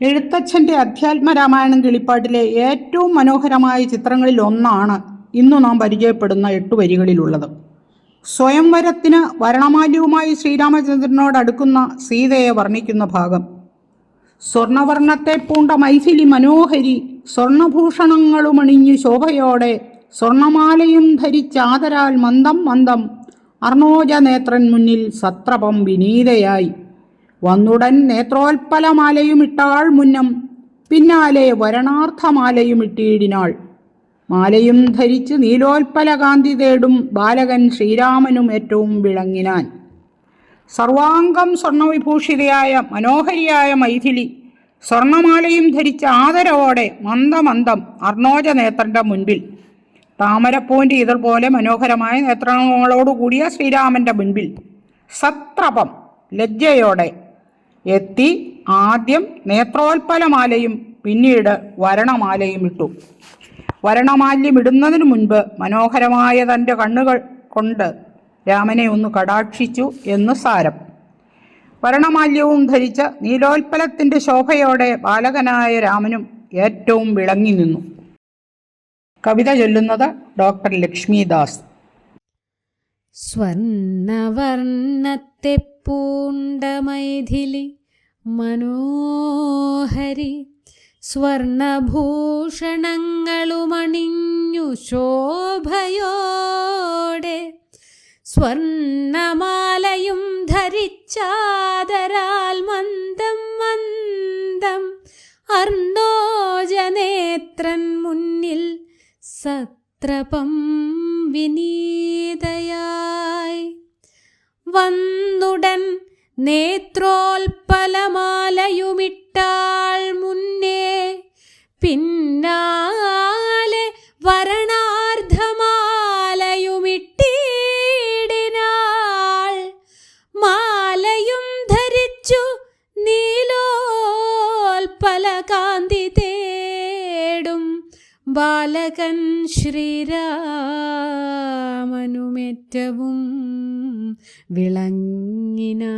എഴുത്തച്ഛന്റെ അധ്യാത്മരാമായണം കിളിപ്പാട്ടിലെ ഏറ്റവും മനോഹരമായ ചിത്രങ്ങളിൽ ഒന്നാണ് ഇന്ന് നാം പരിചയപ്പെടുന്ന എട്ട് വരികളിലുള്ളത്. സ്വയംവരത്തിന് വരണമാല്യവുമായി ശ്രീരാമചന്ദ്രനോട് അടുക്കുന്ന സീതയെ വർണിക്കുന്ന ഭാഗം. സ്വർണവർണത്തെ പൂണ്ട മൈഥിലി മനോഹരി സ്വർണഭൂഷണങ്ങളുമണിഞ്ഞു ശോഭയോടെ സ്വർണമാലയും ധരിച്ചാതരാൽ മന്ദം മന്ദം അർണോജ നേത്രൻ മുന്നിൽ സത്രപം വിനീതയായി. വന്നുടൻ നേത്രോൽപ്പലമാലയുമിട്ടാൾ മുന്നം പിന്നാലെ വരണാർത്ഥമാലയുമിട്ടീടിനാൾ. മാലയും ധരിച്ച് നീലോൽപ്പല കാന്തി തേടും ബാലകൻ ശ്രീരാമനും ഏറ്റവും വിളങ്ങിനാൻ. സർവാംഗം സ്വർണവിഭൂഷിതയായ മനോഹരിയായ മൈഥിലി സ്വർണമാലയും ധരിച്ച ആദരവോടെ മന്ദമന്ദം അർണോജ നേത്രന്റെ മുൻപിൽ താമരപ്പൂവിന്റെ ഇതൾ പോലെ മനോഹരമായ നേത്രങ്ങളോടുകൂടിയ ശ്രീരാമന്റെ മുൻപിൽ. സത്രപം ലജ്ജയോടെ എത്തി ആദ്യം നേത്രോൽപ്പലമാലയും പിന്നീട് വരണമാലയും ഇട്ടു. വരണമാല്യം ഇടുന്നതിനു മുൻപ് മനോഹരമായ തന്റെ കണ്ണുകൾ കൊണ്ട് രാമനെ ഒന്ന് കടാക്ഷിച്ചു എന്ന് സാരം. വരണമാല്യവും ധരിച്ച നീലോൽപ്പലത്തിന്റെ ശോഭയോടെ ബാലകനായ രാമനും ഏറ്റവും വിളങ്ങി നിന്നു. കവിത ചൊല്ലുന്നത് ഡോക്ടർ ലക്ഷ്മിദാസ്. സ്വർണവർണത്തെ പൂണ്ട മൈഥിലി മനോഹരി സ്വർണഭൂഷണങ്ങളുമണിഞ്ഞു ശോഭയോടെ സ്വർണമാലയും ധരിച്ചാദരാൽ മന്ദം മന്ദം അർണോജനേത്രൻ മുന്നിൽ സത്രപം വിനീതയായി വന്നുടൻ നേത്രോൽപ്പലമാലയുമിട്ടാൾ മുന്നേ പിന്നാലെ വരണാർദ്ധമാലയുമിട്ടീടിനാൾ. മാലയും ധരിച്ചു നീലോൽപലകാന്തി തേടും ബാലകൻ ശ്രീരാമനുമേറ്റവും. വിളങ്ങിനാ.